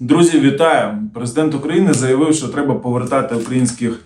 Друзі, вітаю! Президент України заявив, що треба повертати українських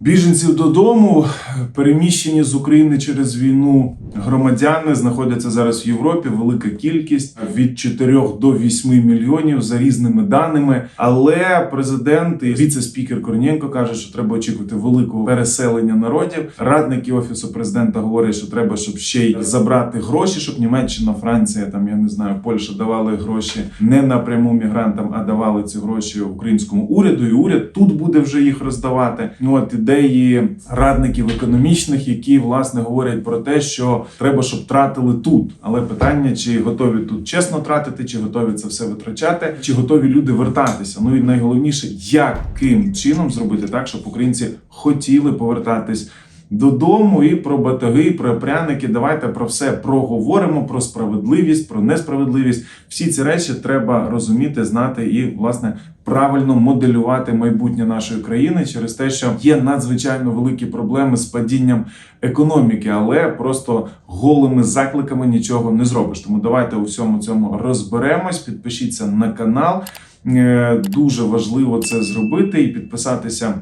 біженців додому. Переміщені з України через війну громадяни знаходяться зараз в Європі. Велика кількість від 4 до 8 мільйонів за різними даними. Але президент і віце-спікер Корнієнко каже, що треба очікувати великого переселення народів. Радники офісу президента говорять, що треба, щоб ще й забрати гроші, щоб Німеччина, Франція, там я не знаю, Польща давали гроші не напряму мігрантам, а давали ці гроші українському уряду. І уряд тут буде вже їх роздавати. Ну от ідеї радників економічних, які власне говорять про те, що треба, щоб тратили тут. Але питання, чи готові тут чесно тратити, чи готові це все витрачати, чи готові люди вертатися. Ну і найголовніше, яким чином зробити так, щоб українці хотіли повертатись. Додому і про батаги, і про пряники. Давайте про все проговоримо: про справедливість, про несправедливість. Всі ці речі треба розуміти, знати і власне правильно моделювати майбутнє нашої країни через те, що є надзвичайно великі проблеми з падінням економіки, але просто голими закликами нічого не зробиш. Тому давайте у всьому цьому розберемось. Підпишіться на канал. Е, Дуже важливо це зробити і підписатися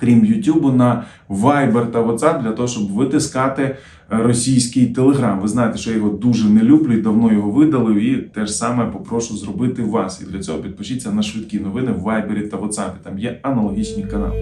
крім Ютубу, на Viber та WhatsApp для того, щоб витискати е, російський телеграм. Ви знаєте, що я його дуже не люблю і давно його видалив. І те ж саме попрошу зробити вас. І для цього підпишіться на швидкі новини в Viber та WhatsApp. Там є аналогічні канали.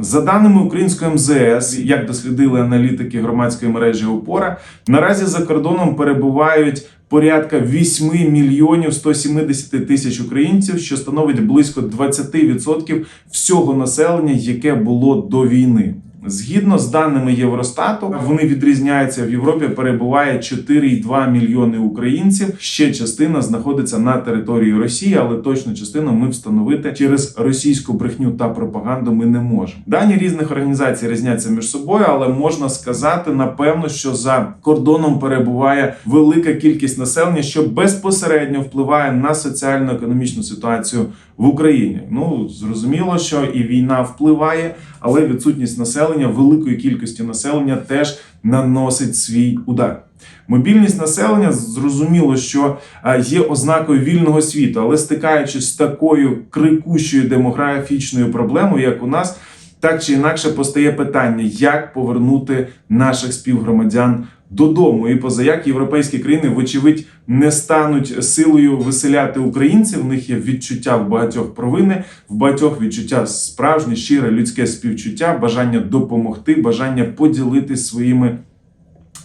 За даними української МЗС, як дослідили аналітики громадської мережі Опора, наразі за кордоном перебувають порядка 8 мільйонів 170 тисяч українців, що становить близько 20% всього населення, яке було до війни. Згідно з даними Євростату, вони відрізняються в Європі. Перебуває 4,2 мільйони українців. Ще частина знаходиться на території Росії, але точну частину ми встановити через російську брехню та пропаганду ми не можемо. Дані різних організацій різняться між собою, але можна сказати напевно, що за кордоном перебуває велика кількість населення, що безпосередньо впливає на соціально-економічну ситуацію в Україні. Ну зрозуміло, що і війна впливає, але відсутність населення, великої кількості населення теж наносить свій удар. Мобільність населення зрозуміло, що є ознакою вільного світу, але стикаючись з такою крикущою демографічною проблемою, як у нас, так чи інакше постає питання, як повернути наших співгромадян додому. І позаяк європейські країни, вочевидь, не стануть силою виселяти українців. В них є відчуття в багатьох провини, в багатьох відчуття справжнє, щире людське співчуття, бажання допомогти, бажання поділитись своїми.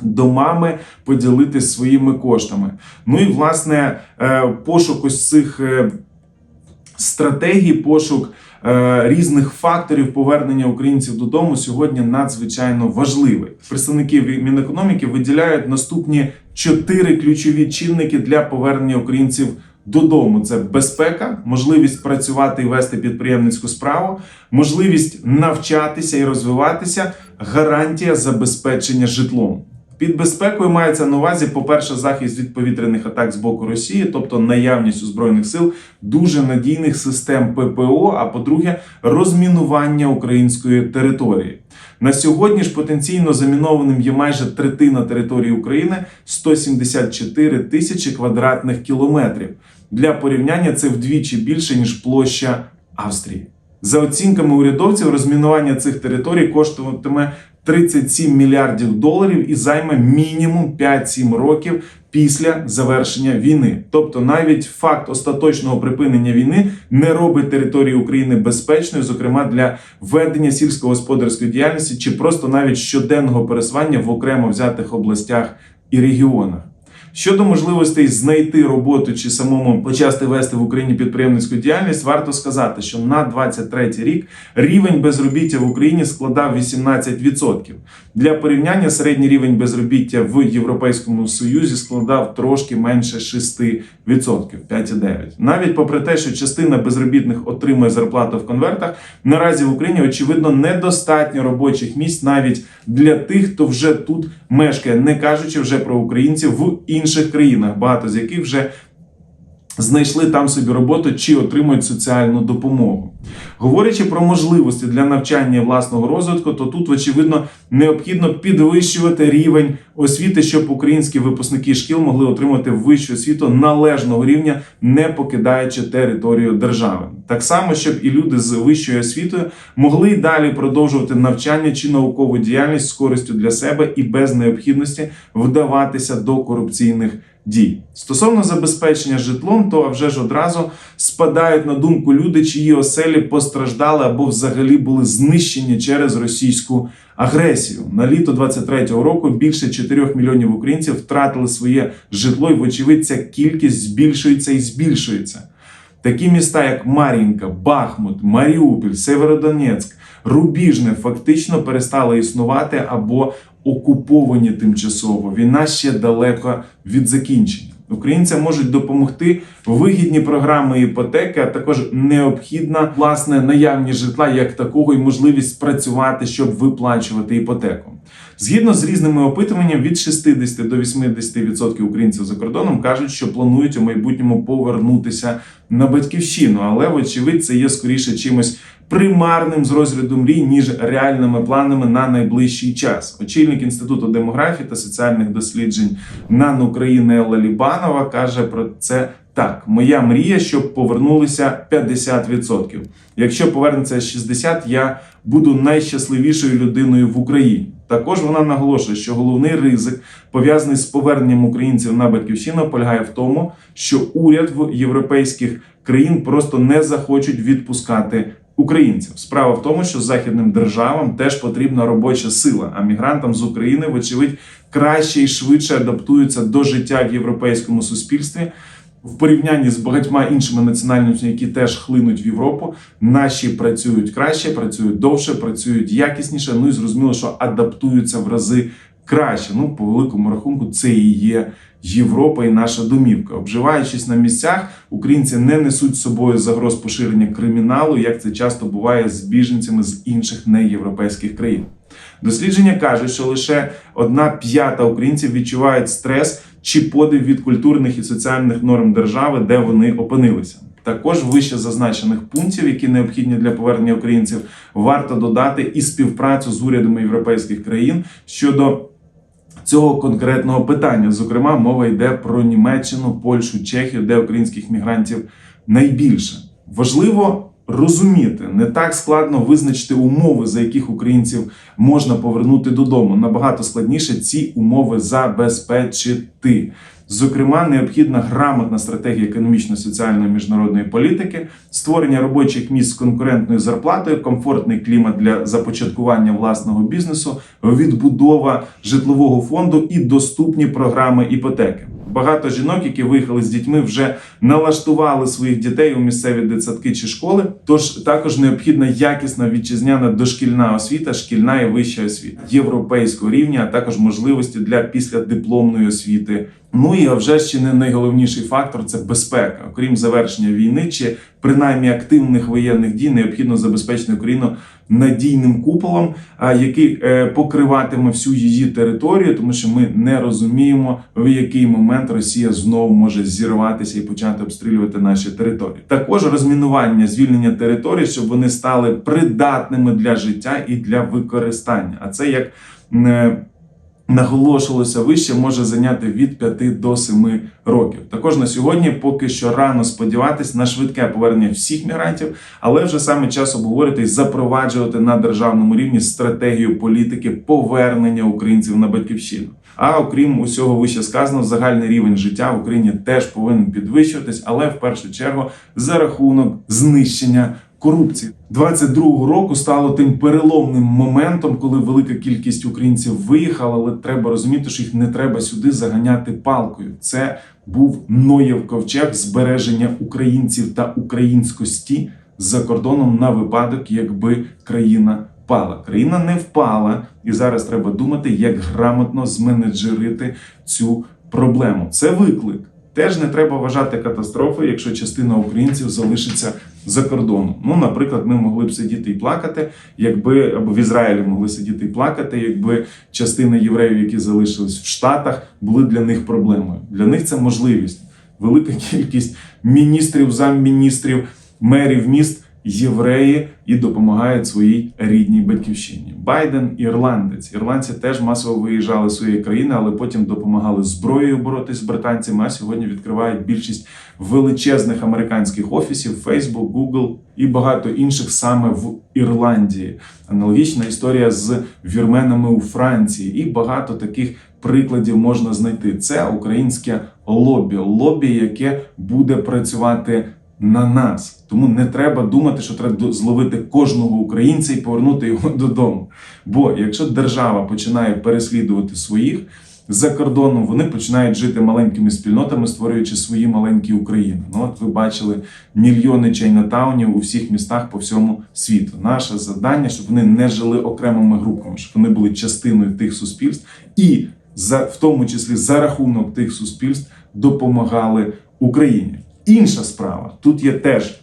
Домами поділитись своїми коштами. Ну і власне е, пошук ось цих е, стратегій, пошук різних факторів повернення українців додому сьогодні надзвичайно важливий. Представники Мінекономіки виділяють наступні чотири ключові чинники для повернення українців. Додому це безпека, можливість працювати і вести підприємницьку справу, можливість навчатися і розвиватися, гарантія забезпечення житлом. Під безпекою мається на увазі, по-перше, захист від повітряних атак з боку Росії, тобто наявність у збройних сил дуже надійних систем ППО. А по-друге, розмінування української території. На сьогодні ж потенційно замінованим є майже третина території України 174 тисячі квадратних кілометрів. Для порівняння це вдвічі більше ніж площа Австрії. За оцінками урядовців, розмінування цих територій коштуватиме 37 мільярдів доларів і займе мінімум 5-7 років після завершення війни. Тобто, навіть факт остаточного припинення війни не робить територію України безпечною, зокрема для ведення сільськогосподарської діяльності чи просто навіть щоденного пересування в окремо взятих областях і регіонах. Щодо можливостей знайти роботу чи самому почати вести в Україні підприємницьку діяльність, варто сказати, що на 23 рік рівень безробіття в Україні складав 18%. Для порівняння середній рівень безробіття в Європейському Союзі складав трошки менше 6%, 5,9%. Навіть попри те, що частина безробітних отримує зарплату в конвертах, наразі в Україні очевидно недостатньо робочих місць навіть для тих, хто вже тут мешкає, не кажучи вже про українців в інших країнах, багато з яких вже знайшли там собі роботу чи отримують соціальну допомогу. Говорячи про можливості для навчання власного розвитку, то тут, очевидно, необхідно підвищувати рівень освіти, щоб українські випускники шкіл могли отримати вищу освіту належного рівня, не покидаючи територію держави. Так само, щоб і люди з вищою освітою могли й далі продовжувати навчання чи наукову діяльність з користю для себе і без необхідності вдаватися до корупційних дій. Стосовно забезпечення житлом, то вже ж одразу спадають на думку люди, чиї оселі постраждали або взагалі були знищені через російську агресію. На літо 23-го року більше 4 мільйонів українців втратили своє житло, і вочевидь ця кількість збільшується і збільшується. Такі міста, як Мар'їнка, Бахмут, Маріуполь, Северодонецьк, Рубіжне, фактично перестали існувати або окуповані тимчасово. Війна ще далеко від закінчення. Українцям можуть допомогти вигідні програми іпотеки, а також необхідна власне наявність житла як такого і можливість працювати, щоб виплачувати іпотеку. Згідно з різними опитуваннями, від 60 до 80% українців за кордоном кажуть, що планують у майбутньому повернутися на батьківщину, але вочевидь це є скоріше чимось примарним з розгляду мрій, ніж реальними планами на найближчий час. Очільник інституту демографії та соціальних досліджень НАН України Елла Лібанова каже про це. Так, моя мрія, щоб повернулися 50%. Якщо повернеться 60%, я буду найщасливішою людиною в Україні. Також вона наголошує, що головний ризик пов'язаний з поверненням українців на батьківщину полягає в тому, що уряд в європейських країн просто не захочуть відпускати українців. Справа в тому, що західним державам теж потрібна робоча сила, а мігрантам з України, вочевидь, краще і швидше адаптуються до життя в європейському суспільстві. В порівнянні з багатьма іншими національностями, які теж хлинуть в Європу, наші працюють краще, працюють довше, працюють якісніше. Ну і зрозуміло, що адаптуються в рази краще. Ну, по великому рахунку, це і є Європа і наша домівка. Обживаючись на місцях, українці не несуть з собою загроз поширення криміналу, як це часто буває з біженцями з інших неєвропейських країн. Дослідження кажуть, що лише одна п'ята українців відчувають стрес чи подив від культурних і соціальних норм держави, де вони опинилися. Також вище зазначених пунктів, які необхідні для повернення українців, варто додати і співпрацю з урядами європейських країн щодо цього конкретного питання. Зокрема, мова йде про Німеччину, Польщу, Чехію, де українських мігрантів найбільше. Важливо розуміти, не так складно визначити умови, за яких українців можна повернути додому. Набагато складніше ці умови забезпечити. Зокрема, необхідна грамотна стратегія економічно-соціальної міжнародної політики, створення робочих місць з конкурентною зарплатою, комфортний клімат для започаткування власного бізнесу, відбудова житлового фонду і доступні програми іпотеки. Багато жінок, які виїхали з дітьми, вже налаштували своїх дітей у місцеві дитсадки чи школи. Тож також необхідна якісна вітчизняна дошкільна освіта, шкільна і вища освіта європейського рівня, а також можливості для післядипломної освіти. Ну і вже ще не найголовніший фактор це безпека. Окрім завершення війни чи принаймні активних воєнних дій, необхідно забезпечити Україну надійним куполом, який е, покриватиме всю її територію, тому що ми не розуміємо, в який момент Росія знову може зірватися і почати обстрілювати наші території. Також розмінування, звільнення територій, щоб вони стали придатними для життя і для використання. А це як е, наголошувалося вище, може зайняти від 5 до 7 років. Також на сьогодні поки що рано сподіватись на швидке повернення всіх мігрантів, але вже саме час обговорити і запроваджувати на державному рівні стратегію політики повернення українців на батьківщину. А окрім усього вище сказано, загальний рівень життя в Україні теж повинен підвищуватись, але в першу чергу за рахунок знищення корупції. 22-го року стало тим переломним моментом, коли велика кількість українців виїхала, але треба розуміти, що їх не треба сюди заганяти палкою. Це був Ноєв ковчег збереження українців та українськості за кордоном на випадок, якби країна впала. Країна не впала, і зараз треба думати, як грамотно зменеджерити цю проблему. Це виклик. Теж не треба вважати катастрофою, якщо частина українців залишиться за кордоном. Ну, наприклад, ми могли б сидіти і плакати, якби або в Ізраїлі могли сидіти і плакати, якби частина євреїв, які залишились в Штатах, були для них проблемою. Для них це можливість велика кількість міністрів, замміністрів, мерів міст євреї і допомагають своїй рідній батьківщині. Байден ірландець. Ірландці теж масово виїжджали з своєї країни, але потім допомагали зброєю боротись з британцями. А сьогодні відкривають більшість величезних американських офісів: Facebook, Google і багато інших саме в Ірландії. Аналогічна історія з вірменами у Франції, і багато таких прикладів можна знайти. Це українське лобі, лобі, яке буде працювати на нас. Тому не треба думати, що треба зловити кожного українця і повернути його додому. Бо якщо держава починає переслідувати своїх за кордоном, вони починають жити маленькими спільнотами, створюючи свої маленькі України. Ну от ви бачили мільйони чайнатаунів у всіх містах по всьому світу. Наше завдання, щоб вони не жили окремими групами, щоб вони були частиною тих суспільств і за в тому числі за рахунок тих суспільств допомагали Україні. Інша справа тут є теж.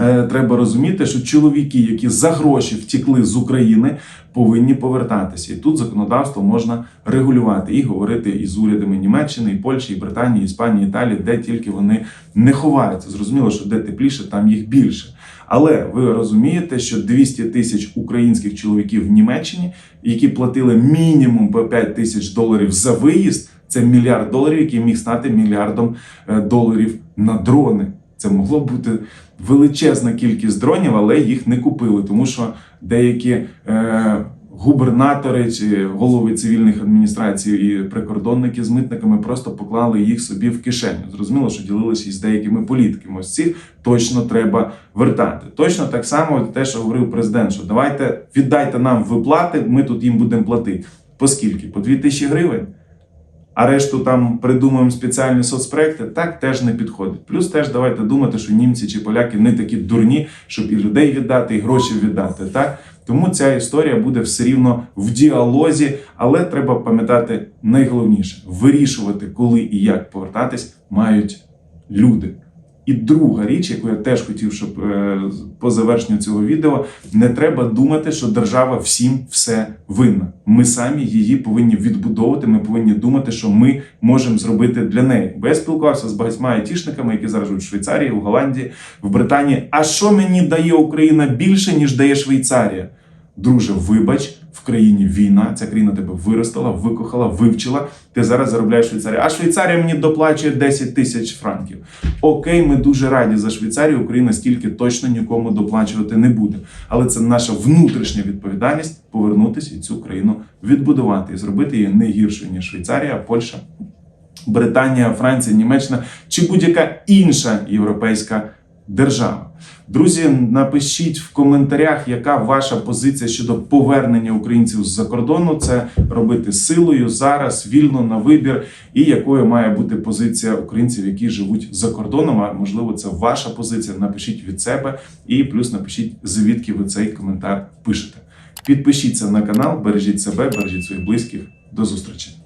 е, Треба розуміти, що чоловіки, які за гроші втікли з України, повинні повертатися. І тут законодавство можна регулювати і говорити із урядами Німеччини, і Польщі, і Британії, і Іспанії, Італії, де тільки вони не ховаються. Зрозуміло, що де тепліше, там їх більше. Але ви розумієте, що 200 тисяч українських чоловіків в Німеччині, які платили мінімум по 5 тисяч доларів за виїзд, це мільярд доларів, який міг стати мільярдом е, доларів на дрони. Це могло бути величезна кількість дронів, але їх не купили, тому що деякі е, губернатори чи голови цивільних адміністрацій і прикордонники з митниками просто поклали їх собі в кишеню. Зрозуміло, що ділилися із деякими політиками. Ось цих точно треба вертати. Точно так само те, що говорив президент, що давайте віддайте нам виплати, ми тут їм будемо платити. По скільки? По 2 тисячі гривень. А решту там придумуємо спеціальні соцпроекти, так теж не підходить. Плюс теж давайте думати, що німці чи поляки не такі дурні, щоб і людей віддати, і гроші віддати. Так тому ця історія буде все рівно в діалозі, але треба пам'ятати найголовніше: вирішувати, коли і як повертатись, мають люди. І друга річ, яку я теж хотів, щоб е, по завершенню цього відео не треба думати, що держава всім все винна. Ми самі її повинні відбудовувати. Ми повинні думати, що ми можемо зробити для неї. Бо я спілкувався з багатьма айтішниками, які зараз живуть в Швейцарії, в Голландії, в Британії. А що мені дає Україна більше ніж дає Швейцарія? Друже, вибач, в країні війна. Ця країна тебе виростила, викохала, вивчила. Ти зараз заробляєш в Швейцарії. А Швейцарія мені доплачує 10 тисяч франків. Окей, ми дуже раді за Швейцарію. Україна стільки точно нікому доплачувати не буде. Але це наша внутрішня відповідальність повернутися і цю країну відбудувати і зробити її не гіршою ніж Швейцарія, Польща, Британія, Франція, Німеччина чи будь-яка інша європейська держава. Друзі, напишіть в коментарях, яка ваша позиція щодо повернення українців з-за кордону. Це робити силою зараз, вільно на вибір, і якою має бути позиція українців, які живуть за кордоном. А можливо, це ваша позиція. Напишіть від себе, і плюс напишіть звідки ви цей коментар пишете. Підпишіться на канал, бережіть себе, бережіть своїх близьких. До зустрічі.